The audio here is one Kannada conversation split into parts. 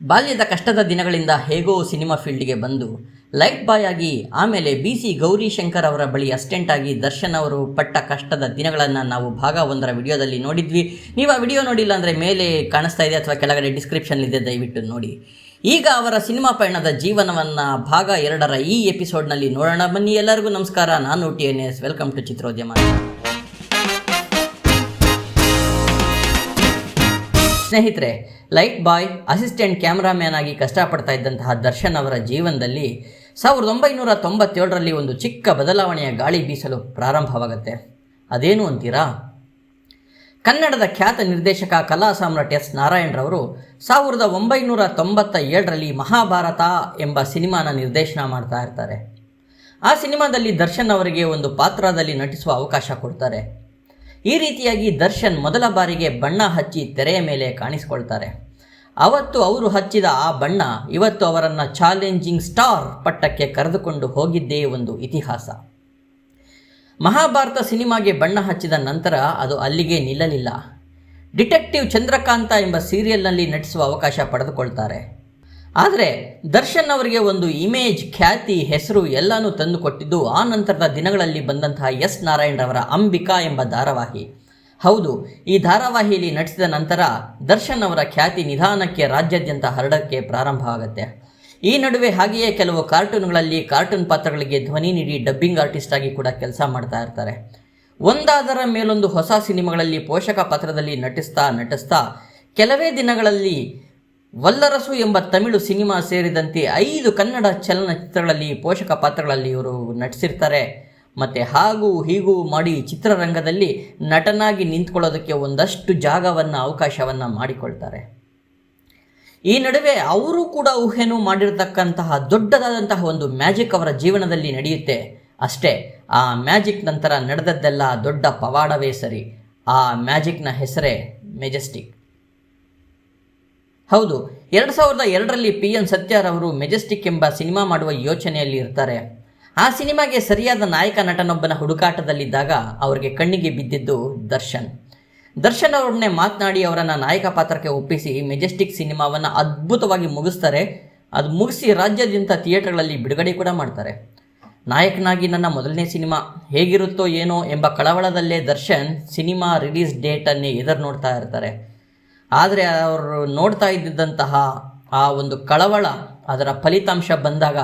ಬಾಲ್ಯದ ಕಷ್ಟದ ದಿನಗಳಿಂದ ಹೇಗೋ ಸಿನಿಮಾ ಫೀಲ್ಡ್ಗೆ ಬಂದು, ಲೈಟ್ ಬಾಯ್ ಆಗಿ ಆಮೇಲೆ ಬಿ ಸಿ ಗೌರಿಶಂಕರ್ ಅವರ ಬಳಿ ಅಸ್ಟೆಂಟ್ ಆಗಿ ದರ್ಶನ್ ಅವರು ಪಟ್ಟ ಕಷ್ಟದ ದಿನಗಳನ್ನು ನಾವು ಭಾಗ ಒಂದರ ವಿಡಿಯೋದಲ್ಲಿ ನೋಡಿದ್ವಿ. ನೀವು ಆ ವಿಡಿಯೋ ನೋಡಿಲ್ಲ ಅಂದರೆ ಮೇಲೆ ಕಾಣಿಸ್ತಾ ಇದೆ ಅಥವಾ ಕೆಳಗಡೆ ಡಿಸ್ಕ್ರಿಪ್ಷನ್ ಇದೆ, ದಯವಿಟ್ಟು ನೋಡಿ. ಈಗ ಅವರ ಸಿನಿಮಾ ಪಯಣದ ಜೀವನವನ್ನು ಭಾಗ ಎರಡರ ಈ ಎಪಿಸೋಡ್ನಲ್ಲಿ ನೋಡೋಣ. ಬನ್ನಿ ಎಲ್ಲರಿಗೂ ನಮಸ್ಕಾರ. ನಾನು ಟಿ ವೆಲ್ಕಮ್ ಟು ಚಿತ್ರೋದ್ಯಮ. ಸ್ನೇಹಿತರೆ, ಲೈಟ್ ಬಾಯ್, ಅಸಿಸ್ಟೆಂಟ್ ಕ್ಯಾಮ್ರಾಮ್ಯಾನ್ ಆಗಿ ಕಷ್ಟಪಡ್ತಾ ಇದ್ದಂತಹ ದರ್ಶನ್ ಅವರ ಜೀವನದಲ್ಲಿ ಸಾವಿರದ ಒಂಬೈನೂರ ತೊಂಬತ್ತೇಳರಲ್ಲಿ ಒಂದು ಚಿಕ್ಕ ಬದಲಾವಣೆಯ ಗಾಳಿ ಬೀಸಲು ಪ್ರಾರಂಭವಾಗುತ್ತೆ. ಅದೇನು ಅಂತೀರಾ? ಕನ್ನಡದ ಖ್ಯಾತ ನಿರ್ದೇಶಕ ಕಲಾ ಸಾಮ್ರಾಟ್ ಎಸ್ ನಾರಾಯಣರವರು ಸಾವಿರದ ಒಂಬೈನೂರ ತೊಂಬತ್ತ ಏಳರಲ್ಲಿ ಮಹಾಭಾರತ ಎಂಬ ಸಿನಿಮಾನ ನಿರ್ದೇಶನ ಮಾಡ್ತಾ ಇರ್ತಾರೆ. ಆ ಸಿನಿಮಾದಲ್ಲಿ ದರ್ಶನ್ ಅವರಿಗೆ ಒಂದು ಪಾತ್ರದಲ್ಲಿ ನಟಿಸುವ ಅವಕಾಶ ಕೊಡ್ತಾರೆ. ಈ ರೀತಿಯಾಗಿ ದರ್ಶನ್ ಮೊದಲ ಬಾರಿಗೆ ಬಣ್ಣ ಹಚ್ಚಿ ತೆರೆಯ ಮೇಲೆ ಕಾಣಿಸಿಕೊಳ್ತಾರೆ. ಅವತ್ತು ಅವರು ಹಚ್ಚಿದ ಆ ಬಣ್ಣ ಇವತ್ತು ಅವರನ್ನು ಚಾಲೆಂಜಿಂಗ್ ಸ್ಟಾರ್ ಪಟ್ಟಕ್ಕೆ ಕರೆದುಕೊಂಡು ಹೋಗಿದ್ದೇ ಒಂದು ಇತಿಹಾಸ. ಮಹಾಭಾರತ ಸಿನಿಮಾಗೆ ಬಣ್ಣ ಹಚ್ಚಿದ ನಂತರ ಅದು ಅಲ್ಲಿಗೆ ನಿಲ್ಲಲಿಲ್ಲ. ಡಿಟೆಕ್ಟಿವ್ ಚಂದ್ರಕಾಂತ ಎಂಬ ಸೀರಿಯಲ್ನಲ್ಲಿ ನಟಿಸುವ ಅವಕಾಶ ಪಡೆದುಕೊಳ್ತಾರೆ. ಆದರೆ ದರ್ಶನ್ ಅವರಿಗೆ ಒಂದು ಇಮೇಜ್, ಖ್ಯಾತಿ, ಹೆಸರು ಎಲ್ಲನೂ ತಂದುಕೊಟ್ಟಿದ್ದು ಆ ನಂತರದ ದಿನಗಳಲ್ಲಿ ಬಂದಂತಹ ಎಸ್ ನಾರಾಯಣರವರ ಅಂಬಿಕಾ ಎಂಬ ಧಾರಾವಾಹಿ. ಹೌದು, ಈ ಧಾರಾವಾಹಿಯಲ್ಲಿ ನಟಿಸಿದ ನಂತರ ದರ್ಶನ್ ಅವರ ಖ್ಯಾತಿ ನಿಧಾನಕ್ಕೆ ರಾಜ್ಯಾದ್ಯಂತ ಹರಡಕ್ಕೆ ಪ್ರಾರಂಭ ಆಗುತ್ತೆ. ಈ ನಡುವೆ ಹಾಗೆಯೇ ಕೆಲವು ಕಾರ್ಟೂನ್ಗಳಲ್ಲಿ ಕಾರ್ಟೂನ್ ಪಾತ್ರಗಳಿಗೆ ಧ್ವನಿ ನೀಡಿ ಡಬ್ಬಿಂಗ್ ಆರ್ಟಿಸ್ಟ್ ಆಗಿ ಕೂಡ ಕೆಲಸ ಮಾಡ್ತಾ ಇರ್ತಾರೆ. ಒಂದಾದರ ಮೇಲೊಂದು ಹೊಸ ಸಿನಿಮಾಗಳಲ್ಲಿ ಪೋಷಕ ಪಾತ್ರದಲ್ಲಿ ನಟಿಸ್ತಾ ನಟಿಸ್ತಾ ಕೆಲವೇ ದಿನಗಳಲ್ಲಿ ವಲ್ಲರಸು ಎಂಬ ತಮಿಳು ಸಿನಿಮಾ ಸೇರಿದಂತೆ ಐದು ಕನ್ನಡ ಚಲನಚಿತ್ರಗಳಲ್ಲಿ ಪೋಷಕ ಪಾತ್ರಗಳಲ್ಲಿ ಇವರು ನಟಿಸಿರ್ತಾರೆ. ಮತ್ತು ಹಾಗೂ ಹೀಗೂ ಮಾಡಿ ಚಿತ್ರರಂಗದಲ್ಲಿ ನಟನಾಗಿ ನಿಂತ್ಕೊಳ್ಳೋದಕ್ಕೆ ಒಂದಷ್ಟು ಜಾಗವನ್ನು, ಅವಕಾಶವನ್ನು ಮಾಡಿಕೊಳ್ತಾರೆ. ಈ ನಡುವೆ ಅವರು ಕೂಡ ಊಹೆನೂ ಮಾಡಿರತಕ್ಕಂತಹ ದೊಡ್ಡದಾದಂತಹ ಒಂದು ಮ್ಯಾಜಿಕ್ ಅವರ ಜೀವನದಲ್ಲಿ ನಡೆಯುತ್ತೆ. ಅಷ್ಟೇ, ಆ ಮ್ಯಾಜಿಕ್ ನಂತರ ನಡೆದದ್ದೆಲ್ಲ ದೊಡ್ಡ ಪವಾಡವೇ ಸರಿ. ಆ ಮ್ಯಾಜಿಕ್ನ ಹೆಸರೇ ಮೆಜೆಸ್ಟಿಕ್. ಹೌದು, ಎರಡು ಸಾವಿರದ ಎರಡರಲ್ಲಿ ಪಿ ಎನ್ ಸತ್ಯಾರವರು ಮೆಜೆಸ್ಟಿಕ್ ಎಂಬ ಸಿನಿಮಾ ಮಾಡುವ ಯೋಚನೆಯಲ್ಲಿ ಇರ್ತಾರೆ. ಆ ಸಿನಿಮಾಗೆ ಸರಿಯಾದ ನಾಯಕ ನಟನೊಬ್ಬನ ಹುಡುಕಾಟದಲ್ಲಿದ್ದಾಗ ಅವರಿಗೆ ಕಣ್ಣಿಗೆ ಬಿದ್ದಿದ್ದು ದರ್ಶನ್. ದರ್ಶನ್ ಅವರನ್ನೇ ಮಾತನಾಡಿ ಅವರನ್ನು ನಾಯಕ ಪಾತ್ರಕ್ಕೆ ಒಪ್ಪಿಸಿ ಮೆಜೆಸ್ಟಿಕ್ ಸಿನಿಮಾವನ್ನು ಅದ್ಭುತವಾಗಿ ಮುಗಿಸ್ತಾರೆ. ಅದು ಮುಗಿಸಿ ರಾಜ್ಯಾದ್ಯಂತ ಥಿಯೇಟರ್ಗಳಲ್ಲಿ ಬಿಡುಗಡೆ ಕೂಡ ಮಾಡ್ತಾರೆ. ನಾಯಕನಾಗಿ ನನ್ನ ಮೊದಲನೇ ಸಿನಿಮಾ ಹೇಗಿರುತ್ತೋ ಏನೋ ಎಂಬ ಕಳವಳದಲ್ಲೇ ದರ್ಶನ್ ಸಿನಿಮಾ ರಿಲೀಸ್ ಡೇಟನ್ನೇ ಎದುರು ನೋಡ್ತಾ ಇರ್ತಾರೆ. ಆದರೆ ಅವರು ನೋಡ್ತಾ ಇದ್ದಿದ್ದಂತಹ ಆ ಒಂದು ಕಳವಳ ಅದರ ಫಲಿತಾಂಶ ಬಂದಾಗ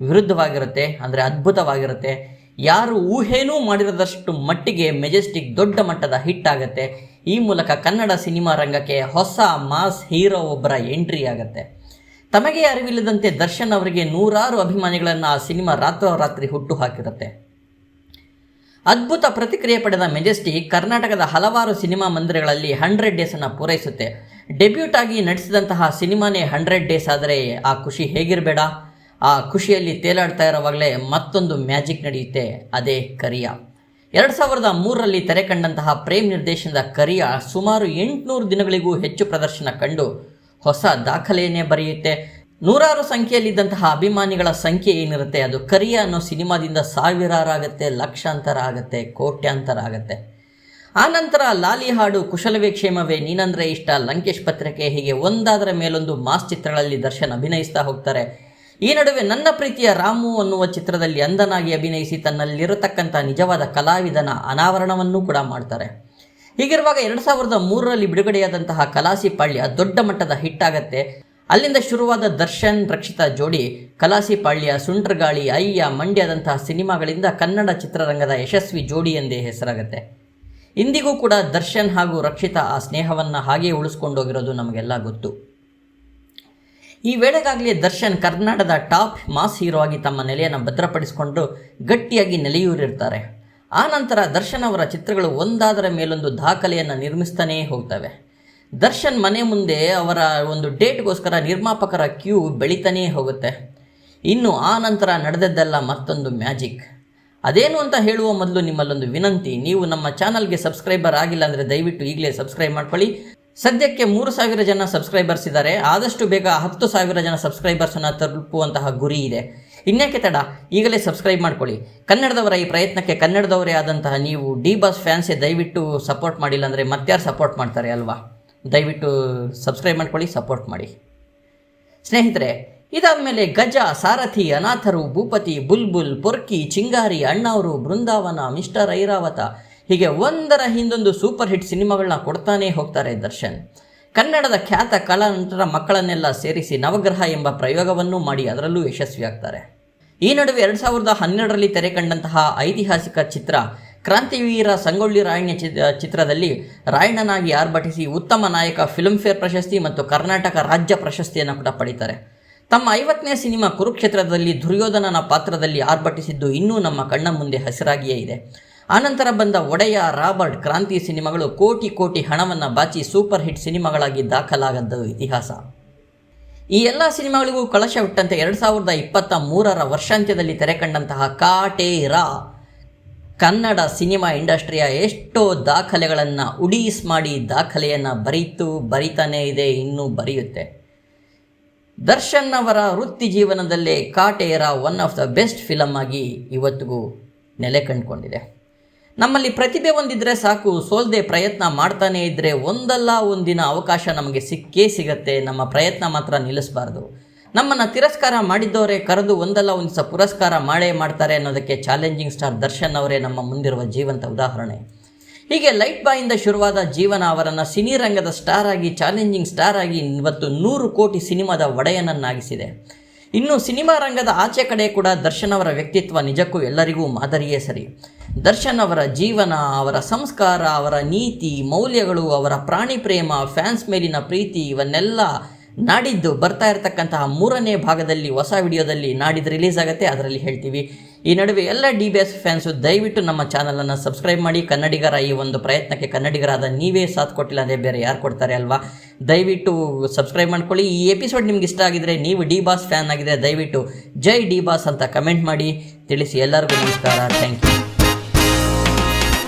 ವಿರುದ್ಧವಾಗಿರುತ್ತೆ, ಅಂದರೆ ಅದ್ಭುತವಾಗಿರುತ್ತೆ. ಯಾರು ಊಹೆನೂ ಮಾಡಿರದಷ್ಟು ಮಟ್ಟಿಗೆ ಮೆಜೆಸ್ಟಿಕ್ ದೊಡ್ಡ ಮಟ್ಟದ ಹಿಟ್ ಆಗುತ್ತೆ. ಈ ಮೂಲಕ ಕನ್ನಡ ಸಿನಿಮಾ ರಂಗಕ್ಕೆ ಹೊಸ ಮಾಸ್ ಹೀರೋ ಒಬ್ಬರ ಎಂಟ್ರಿ ಆಗುತ್ತೆ. ತಮಗೆ ಅರಿವಿಲ್ಲದಂತೆ ದರ್ಶನ್ ಅವರಿಗೆ ನೂರಾರು ಅಭಿಮಾನಿಗಳನ್ನು ಆ ಸಿನಿಮಾ ರಾತ್ರೋರಾತ್ರಿ ಹುಟ್ಟು ಹಾಕಿರುತ್ತೆ. ಅದ್ಭುತ ಪ್ರತಿಕ್ರಿಯೆ ಪಡೆದ ಮೆಜೆಸ್ಟಿ ಕರ್ನಾಟಕದ ಹಲವಾರು ಸಿನಿಮಾ ಮಂದಿರಗಳಲ್ಲಿ ಹಂಡ್ರೆಡ್ ಡೇಸನ್ನು ಪೂರೈಸುತ್ತೆ. ಡೆಬ್ಯೂಟ್ ಆಗಿ ನಟಿಸಿದಂತಹ ಸಿನಿಮಾನೇ ಹಂಡ್ರೆಡ್ ಡೇಸ್ ಆದರೆ ಆ ಖುಷಿ ಹೇಗಿರಬೇಡ? ಆ ಖುಷಿಯಲ್ಲಿ ತೇಲಾಡ್ತಾ ಇರೋವಾಗಲೇ ಮತ್ತೊಂದು ಮ್ಯಾಜಿಕ್ ನಡೆಯುತ್ತೆ, ಅದೇ ಕರಿಯ. ಎರಡು ಸಾವಿರದ ಮೂರರಲ್ಲಿ ತೆರೆ ಕಂಡಂತಹ ಪ್ರೇಮ್ ನಿರ್ದೇಶನದ ಕರಿಯ ಸುಮಾರು ಎಂಟುನೂರು ದಿನಗಳಿಗೂ ಹೆಚ್ಚು ಪ್ರದರ್ಶನ ಕಂಡು ಹೊಸ ದಾಖಲೆಯನ್ನೇ ಬರೆಯುತ್ತೆ. ನೂರಾರು ಸಂಖ್ಯೆಯಲ್ಲಿದ್ದಂತಹ ಅಭಿಮಾನಿಗಳ ಸಂಖ್ಯೆ ಏನಿರುತ್ತೆ? ಅದು ಕರಿಯ ಅನ್ನೋ ಸಿನಿಮಾದಿಂದ ಸಾವಿರಾರು ಆಗುತ್ತೆ ಲಕ್ಷಾಂತರ ಆಗತ್ತೆ, ಕೋಟ್ಯಾಂತರ ಆಗುತ್ತೆ. ಆ ನಂತರ ಲಾಲಿ ಹಾಡು, ಕುಶಲವೇ ಕ್ಷೇಮವೇ, ನೀನಂದ್ರೆ ಇಷ್ಟ, ಲಂಕೇಶ್ ಪತ್ರಿಕೆ ಹೀಗೆ ಒಂದಾದರ ಮೇಲೊಂದು ಮಾಸ್ ಚಿತ್ರಗಳಲ್ಲಿ ದರ್ಶನ್ ಅಭಿನಯಿಸ್ತಾ ಹೋಗ್ತಾರೆ. ಈ ನಡುವೆ ನನ್ನ ಪ್ರೀತಿಯ ರಾಮು ಅನ್ನುವ ಚಿತ್ರದಲ್ಲಿ ಅಂದನಾಗಿ ಅಭಿನಯಿಸಿ ತನ್ನಲ್ಲಿರತಕ್ಕಂಥ ನಿಜವಾದ ಕಲಾವಿದನ ಅನಾವರಣವನ್ನೂ ಕೂಡ ಮಾಡ್ತಾರೆ. ಹೀಗಿರುವಾಗ ಎರಡು ಸಾವಿರದ ಮೂರರಲ್ಲಿ ಬಿಡುಗಡೆಯಾದಂತಹ ಕಲಾಸಿ ಪಾಳ್ಯ ದೊಡ್ಡ ಮಟ್ಟದ ಹಿಟ್ ಆಗತ್ತೆ. ಅಲ್ಲಿಂದ ಶುರುವಾದ ದರ್ಶನ್ ರಕ್ಷಿತಾ ಜೋಡಿ, ಕಲಾಸಿ ಪಾಳ್ಯ ಸುಂಟ್ರಗಾಳಿ ಅಯ್ಯ ಮಂಡ್ಯದಂತಹ ಸಿನಿಮಾಗಳಿಂದ ಕನ್ನಡ ಚಿತ್ರರಂಗದ ಯಶಸ್ವಿ ಜೋಡಿ ಎಂದೇ ಹೆಸರಾಗತ್ತೆ. ಇಂದಿಗೂ ಕೂಡ ದರ್ಶನ್ ಹಾಗೂ ರಕ್ಷಿತಾ ಆ ಸ್ನೇಹವನ್ನು ಹಾಗೇ ಉಳಿಸ್ಕೊಂಡೋಗಿರೋದು ನಮಗೆಲ್ಲ ಗೊತ್ತು. ಈ ವೇಳೆಗಾಗಲೇ ದರ್ಶನ್ ಕರ್ನಾಟಕದ ಟಾಪ್ ಮಾಸ್ ಹೀರೋ ಆಗಿ ತಮ್ಮ ನೆಲೆಯನ್ನು ಭದ್ರಪಡಿಸಿಕೊಂಡು ಗಟ್ಟಿಯಾಗಿ ನೆಲೆಯೂರಿರ್ತಾರೆ. ಆ ನಂತರ ದರ್ಶನ್ ಅವರ ಚಿತ್ರಗಳು ಒಂದಾದರ ಮೇಲೊಂದು ದಾಖಲೆಯನ್ನು ನಿರ್ಮಿಸ್ತಾನೇ ಹೋಗ್ತವೆ. ದರ್ಶನ್ ಮನೆ ಮುಂದೆ ಅವರ ಒಂದು ಡೇಟ್ಗೋಸ್ಕರ ನಿರ್ಮಾಪಕರ ಕ್ಯೂ ಬೆಳೀತಾನೇ ಹೋಗುತ್ತೆ. ಇನ್ನು ಆ ನಂತರ ನಡೆದದ್ದೆಲ್ಲ ಮತ್ತೊಂದು ಮ್ಯಾಜಿಕ್. ಅದೇನು ಅಂತ ಹೇಳುವ ಮೊದಲು ನಿಮ್ಮಲ್ಲೊಂದು ವಿನಂತಿ, ನೀವು ನಮ್ಮ ಚಾನಲ್ಗೆ ಸಬ್ಸ್ಕ್ರೈಬರ್ ಆಗಿಲ್ಲ ಅಂದರೆ ದಯವಿಟ್ಟು ಈಗಲೇ ಸಬ್ಸ್ಕ್ರೈಬ್ ಮಾಡ್ಕೊಳ್ಳಿ. ಸದ್ಯಕ್ಕೆ ಮೂರು ಸಾವಿರ ಜನ ಸಬ್ಸ್ಕ್ರೈಬರ್ಸ್ ಇದ್ದಾರೆ. ಆದಷ್ಟು ಬೇಗ ಹತ್ತು ಸಾವಿರ ಜನ ಸಬ್ಸ್ಕ್ರೈಬರ್ಸನ್ನು ತಲುಪುವಂತಹ ಗುರಿ ಇದೆ. ಇನ್ಯಾಕೆ ತಡ? ಈಗಲೇ ಸಬ್ಸ್ಕ್ರೈಬ್ ಮಾಡ್ಕೊಳ್ಳಿ. ಕನ್ನಡದವರ ಈ ಪ್ರಯತ್ನಕ್ಕೆ ಕನ್ನಡದವರೇ ಆದಂತಹ ನೀವು ಡಿ ಬಾಸ್ ಫ್ಯಾನ್ಸೇ ದಯವಿಟ್ಟು ಸಪೋರ್ಟ್ ಮಾಡಿಲ್ಲ ಅಂದರೆ ಮತ್ತಾರು ಸಪೋರ್ಟ್ ಮಾಡ್ತಾರೆ ಅಲ್ವಾ? ದಯವಿಟ್ಟು ಸಬ್ಸ್ಕ್ರೈಬ್ ಮಾಡ್ಕೊಳ್ಳಿ ಸಪೋರ್ಟ್ ಮಾಡಿ. ಸ್ನೇಹಿತರೆ ಇದಾದ ಮೇಲೆ ಗಜ, ಸಾರಥಿ, ಅನಾಥರು, ಭೂಪತಿ, ಬುಲ್ಬುಲ್, ಪೊರ್ಕಿ, ಚಿಂಗಾರಿ, ಅಣ್ಣವರು, ಬೃಂದಾವನ, ಮಿಸ್ಟರ್ ಐರಾವತ ಹೀಗೆ ಒಂದರ ಹಿಂದೊಂದು ಸೂಪರ್ ಹಿಟ್ ಸಿನಿಮಾಗಳನ್ನ ಕೊಡ್ತಾನೇ ಹೋಗ್ತಾರೆ ದರ್ಶನ್. ಕನ್ನಡದ ಖ್ಯಾತ ಕಲಾನಟರ ಮಕ್ಕಳನ್ನೆಲ್ಲ ಸೇರಿಸಿ ನವಗ್ರಹ ಎಂಬ ಪ್ರಯೋಗವನ್ನು ಮಾಡಿ ಅದರಲ್ಲೂ ಯಶಸ್ವಿಯಾಗ್ತಾರೆ. ಈ ನಡುವೆ ಎರಡು ಸಾವಿರದ ಹನ್ನೆರಡರಲ್ಲಿ ತೆರೆ ಕಂಡಂತಹ ಐತಿಹಾಸಿಕ ಚಿತ್ರ ಕ್ರಾಂತಿವೀರ ಸಂಗೊಳ್ಳಿ ರಾಯಣ್ಣ ಚಿ- ಚಿತ್ರದಲ್ಲಿ ರಾಯಣ್ಣನಾಗಿ ಆರ್ಭಟಿಸಿ ಉತ್ತಮ ನಾಯಕ, ಫಿಲ್ಮ್ಫೇರ್ ಪ್ರಶಸ್ತಿ ಮತ್ತು ಕರ್ನಾಟಕ ರಾಜ್ಯ ಪ್ರಶಸ್ತಿಯನ್ನು ಕೂಡ ಪಡೀತಾರೆ. ತಮ್ಮ ಐವತ್ತನೇ ಸಿನಿಮಾ ಕುರುಕ್ಷೇತ್ರದಲ್ಲಿ ದುರ್ಯೋಧನನ ಪಾತ್ರದಲ್ಲಿ ಆರ್ಭಟಿಸಿದ್ದು ಇನ್ನೂ ನಮ್ಮ ಕಣ್ಣ ಮುಂದೆ ಹಸಿರಾಗಿಯೇ ಇದೆ. ಆನಂತರ ಬಂದ ಒಡೆಯ ರಾಬರ್ಟ್ ಕ್ರಾಂತಿ ಸಿನಿಮಾಗಳು ಕೋಟಿ ಕೋಟಿ ಹಣವನ್ನು ಬಾಚಿ ಸೂಪರ್ ಹಿಟ್ ಸಿನಿಮಾಗಳಾಗಿ ದಾಖಲಾಗದ್ದು ಇತಿಹಾಸ. ಈ ಎಲ್ಲ ಸಿನಿಮಾಗಳಿಗೂ ಕಳಶವಿಟ್ಟಂತೆ ಎರಡು ಸಾವಿರದ ಇಪ್ಪತ್ತ ಮೂರರ ವರ್ಷಾಂತ್ಯದಲ್ಲಿ ತೆರೆಕಂಡಂತಹ ಕಾಟೇರ. ಕನ್ನಡ ಸಿನಿಮಾ ಇಂಡಸ್ಟ್ರಿಯ ಎಷ್ಟೋ ದಾಖಲೆಗಳನ್ನು ಉಡೀಸ್ ಮಾಡಿ ದಾಖಲೆಯನ್ನು ಬರೀತು ಬರಿತಾನೇ ಇದೆ, ಇನ್ನೂ ಬರೆಯುತ್ತೆ. ದರ್ಶನ್ ಅವರ ವೃತ್ತಿ ಜೀವನದಲ್ಲೇ Kaatera one of the best film ಆಗಿ ಇವತ್ತಿಗೂ ನೆಲೆ ಕಂಡುಕೊಂಡಿದೆ. ನಮ್ಮಲ್ಲಿ ಪ್ರತಿಭೆ ಒಂದಿದ್ರೆ ಸಾಕು, ಸೋಲ್ದೆ ಪ್ರಯತ್ನ ಮಾಡ್ತಾನೇ ಇದ್ದರೆ ಒಂದಲ್ಲ ಒಂದಿನ ಅವಕಾಶ ನಮಗೆ ಸಿಕ್ಕೇ ಸಿಗತ್ತೆ, ನಮ್ಮ ಪ್ರಯತ್ನ ಮಾತ್ರ ನಿಲ್ಲಿಸಬಾರ್ದು. ನಮ್ಮನ್ನು ತಿರಸ್ಕಾರ ಮಾಡಿದ್ದವರೇ ಕರೆದು ಒಂದಲ್ಲ ಒಂದು ಸಹ ಪುರಸ್ಕಾರ ಮಾಡೇ ಮಾಡ್ತಾರೆ ಅನ್ನೋದಕ್ಕೆ ಚಾಲೆಂಜಿಂಗ್ ಸ್ಟಾರ್ ದರ್ಶನ್ ಅವರೇ ನಮ್ಮ ಮುಂದಿರುವ ಜೀವಂತ ಉದಾಹರಣೆ. ಹೀಗೆ ಲೈಟ್ ಬಾಯಿಂದ ಶುರುವಾದ ಜೀವನ ಅವರನ್ನು ಸಿನಿ ರಂಗದ ಸ್ಟಾರ್ ಆಗಿ ಚಾಲೆಂಜಿಂಗ್ ಸ್ಟಾರ್ ಆಗಿ ಇವತ್ತು ನೂರು ಕೋಟಿ ಸಿನಿಮಾದ ಒಡೆಯನನ್ನಾಗಿಸಿದೆ. ಇನ್ನು ಸಿನಿಮಾ ರಂಗದ ಆಚೆ ಕಡೆ ಕೂಡ ದರ್ಶನ್ ಅವರ ವ್ಯಕ್ತಿತ್ವ ನಿಜಕ್ಕೂ ಎಲ್ಲರಿಗೂ ಮಾದರಿಯೇ ಸರಿ. ದರ್ಶನ್ ಅವರ ಜೀವನ, ಅವರ ಸಂಸ್ಕಾರ, ಅವರ ನೀತಿ, ಮೌಲ್ಯಗಳು, ಅವರ ಪ್ರಾಣಿ ಪ್ರೇಮ ಫ್ಯಾನ್ಸ್ ಮೇಲಿನ ಪ್ರೀತಿ, ಇವನ್ನೆಲ್ಲ ನಾಡಿದ್ದು ಬರ್ತಾ ಇರತಕ್ಕಂತಹ ಮೂರನೇ ಭಾಗದಲ್ಲಿ ಹೊಸ ವಿಡಿಯೋದಲ್ಲಿ ನಾಡಿದ್ದು ರಿಲೀಸ್ ಆಗುತ್ತೆ, ಅದರಲ್ಲಿ ಹೇಳ್ತೀವಿ. ಈ ನಡುವೆ ಎಲ್ಲ ಡಿ ಬಿ ಎಸ್ ಫ್ಯಾನ್ಸು ದಯವಿಟ್ಟು ನಮ್ಮ ಚಾನಲನ್ನು ಸಬ್ಸ್ಕ್ರೈಬ್ ಮಾಡಿ. ಕನ್ನಡಿಗರ ಈ ಒಂದು ಪ್ರಯತ್ನಕ್ಕೆ ಕನ್ನಡಿಗರಾದ ನೀವೇ ಸಾಥ್ ಕೊಟ್ಟಿಲ್ಲ ಅಂದರೆ ಬೇರೆ ಯಾರು ಕೊಡ್ತಾರೆ ಅಲ್ವಾ? ದಯವಿಟ್ಟು ಸಬ್ಸ್ಕ್ರೈಬ್ ಮಾಡ್ಕೊಳ್ಳಿ. ಈ ಎಪಿಸೋಡ್ ನಿಮ್ಗೆ ಇಷ್ಟ ಆಗಿದ್ರೆ ನೀವು ಡಿ ಬಾಸ್ ಫ್ಯಾನ್ ಆಗಿದ್ರೆ ದಯವಿಟ್ಟು ಜೈ ಡಿ ಬಾಸ್ ಅಂತ ಕಮೆಂಟ್ ಮಾಡಿ. ತಿಳಿಸಿ ಎಲ್ಲರಿಗೂ ನಮಸ್ಕಾರ. Thank you.